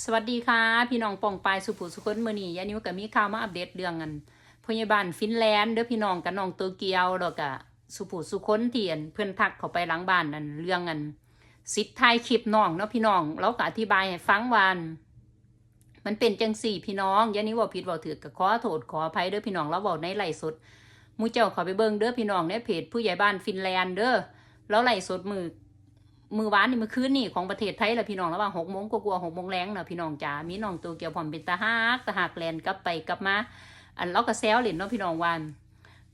สวัสดีค่ะ พี่น้องปองปายสุภูสุคนมือนี้ยานิวกับมีข่าวมาอัปเดตเรื่องกันพยาบาลฟินแลนด์เด้อพี่น้องกับน้องโตเกียวแล้วก็สุภูสุคนเทียนเพื่อนทักเขาไปหลังบ้านนั่นเรื่องกันสิทธิ์ไทยคลิปน้องเนาะพี่น้องแล้วก็อธิบายให้ฟังวัน มันเป็นจังสี่พี่น้องยานิวว่าผิดว่าถือกับขอโทษขออภัยเด้อพี่น้องแล้วบอกในไหลสดมูเจ้าขาไปเบิ่งเด้อพี่น้องในเพจผู้ใหญ่บ้านฟินแลนด์เด้อแล้วไหลสดมือ มือวานนี่มือคืนนี่ของประเทศไทยแหละพี่น้องระหว่างหกโมงกว่าหกโมงแรงนะพี่น้องจ๋ามีน้องตัวเกี่ยวพร้อมเป็นตาฮักตาหักแลนกลับไปกลับมาอันเราก็แซวเล่นเนาะพี่น้องวาน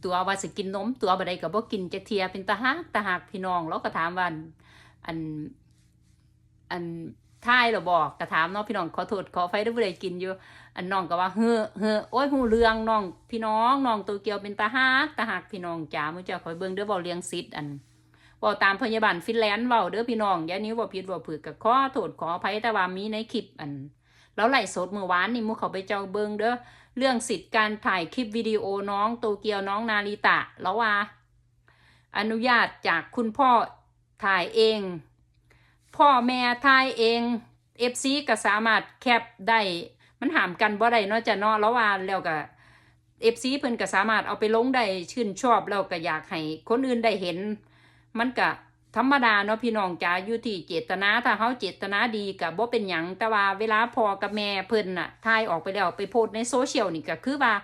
ตัวว่าสิกินนมตัวบ่ไดก็บ่กินจักเทียเป็นตาฮักตาหักพี่น้องเราก็ถามว่าอันอันท้ายเราบอกก็ถามเนาะพี่น้องขอโทษขอไฟด้วยบ่ได้กินอยู่ อันน้องก็ว่าเฮ้อเฮ้อโอ้ยหูเรื่องน้องพี่น้องน้องตัวเกียวเป็นตาฮักตาหักพี่น้องจ๋ามือเจ้าคอยเบิ่งเด้อบ่เลี้ยงซิดอัน ว้าตามพยาบาลฟินแลนด์ว้าเด้อพี่น้องอย่านิ้วบ่ผิดบ่ผือกับข้อโทษขออภัยแต่ว่ามีในคลิปอัน แล้วไหลสดเมื่อวานนี่มูเขาไปเจ้าเบิงเด้อเรื่องสิทธิ์การถ่ายคลิปวิดีโอน้องโตเกียวน้องนาริตะ แล้วว่า อนุญาตจากคุณพ่อถ่ายเอง พ่อแม่ถ่ายเองเอฟซีก็สามารถแคปได้มันหามกันบ่ได้เนาะจะเนาะแล้วว่าแล้วก็เอฟซีเพิ่นก็สามารถเอาไปลงได้ชื่นชอบแล้วก็อยากให้คนอื่นได้เห็น มันก็ธรรมดาเนาะพี่น้องจ๋าอยู่ที่เจตนาถ้าเขาเจตนาดีก็บ่เป็นหยังแต่ว่าเวลาพอกับแม่เพิ่นน่ะถ่ายออกไปแล้วไปโพสในโซเชียลนี่ก็คือว่า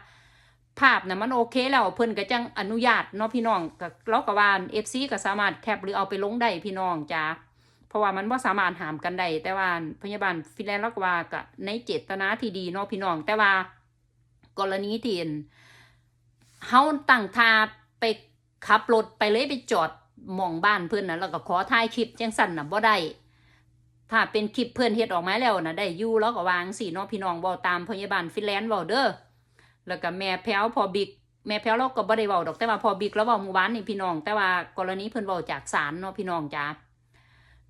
ภาพน่ะมันโอเคแล้วเพิ่นก็จังอนุญาตเนาะพี่น้องก็เราก็ว่า FC ก็สามารถแคปหรือเอาไปลงได้พี่น้องจ้าเพราะว่ามันบ่สามารถหามกันได้แต่ว่าพยาบาลฟิแลนด์เราก็ว่าก็ในเจตนาที่ดีเนาะพี่น้องแต่ว่า กรณีที่อั่นเฮาตั้งท่าไปขับรถไปเลยไปจอด มองบ้านเพิ่อนนะแล้วก็ขอถ่ายคลิปจังสั่นนะบ่ได้ถ้าเป็นคลิปเพิ่อนเฮ็ดออกมาแล้วนะได้ยู่แล้วก็วางสิเนาะพี่น้องเว้าตามพยาบาลฟินแลนด์เว้าเด้อแล้วก็แม่แพ้วพอบิ๊กแม่แพ้วเราก็บ่ได้เว้าดอกแต่ว่าพอบิ๊กแล้วเว้าหมู่บ้านนี่พี่น้อง แต่ว่ากรณีเพิ่อนเว้าจากศาลเนาะพี่น้องจ้า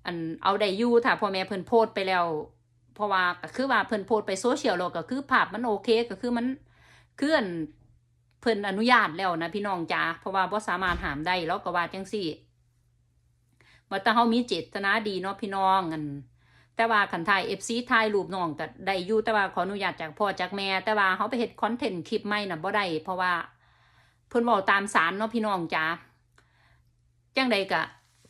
อันเอาได้ยู่ถ้าพ่อแม่เพิ่อนโพสไปแล้ว เพราะว่าก็คือว่าเพิ่อนโพสไปโซเชียลแล้วก็คือภาพมันโอเคก็คือมันเคืออันเพิ่อนอนุญาตแล้วนะพี่น้องจ้าเพราะว่าบ่สามารถหามได้แล้วก็ว่าจังสี่ ซี่ว่าถ้าเฮามีเจตนาดีเนาะพี่น้องอันแต่ว่าขันถ่ายเอฟซีถ่ายรูปน้องก็ได้อยู่แต่ว่าขออนุญาตจากพ่อจากแม่ แต่ว่าเขาไปเฮ็ดคอนเทนต์คลิปใหม่น่ะบ่ได้เพราะว่าเพิ่นบอกตามสารเนาะพี่น้องจ้าจังใดก็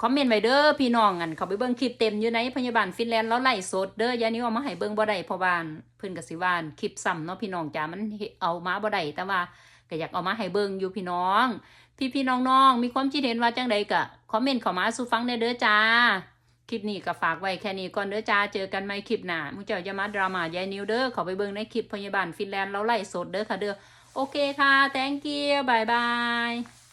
คอมเมนต์ไว้เด้อพี่น้องอันเขาไปเบิ่งคลิปเต็มอยู่ในพยาบาลฟินแลนด์แล้วไล่สดเด้อยานี้เอามาให้เบิ่งบ่ได้เพราะว่าเพิ่นก็สิว่าคลิปซ้ำเนาะพี่น้องจ้ามันเอามาบ่ได้แต่ว่า ก็อยากเอามาให้เบิ่งอยู่พี่น้อง พี่พี่ๆน้องๆ มีความคิดเห็นว่าจังใดก็คอมเมนต์เข้ามาสู่ฟังได้เด้อจ้า คลิปนี้ก็ฝากไว้แค่นี้ก่อนเด้อจ้า เจอกันใหม่คลิปหน้ามุเจ้าจะมาดราม่ายายนิวเด้อขอไปเบิ่งในคลิปพยาบาลฟินแลนด์แล้วไล่สดเด้อค่ะเด้อ โอเคค่ะ thank you บายบาย